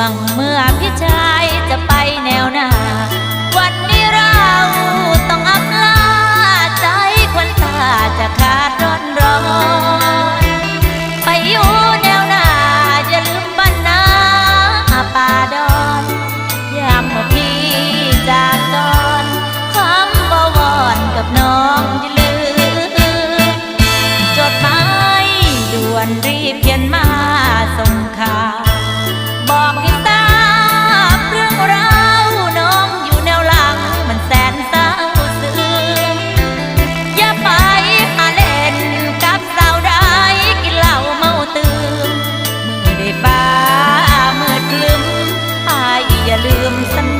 วงเมื่อพี่ชายจะไปแนวหน้า อย่าลืมสัญ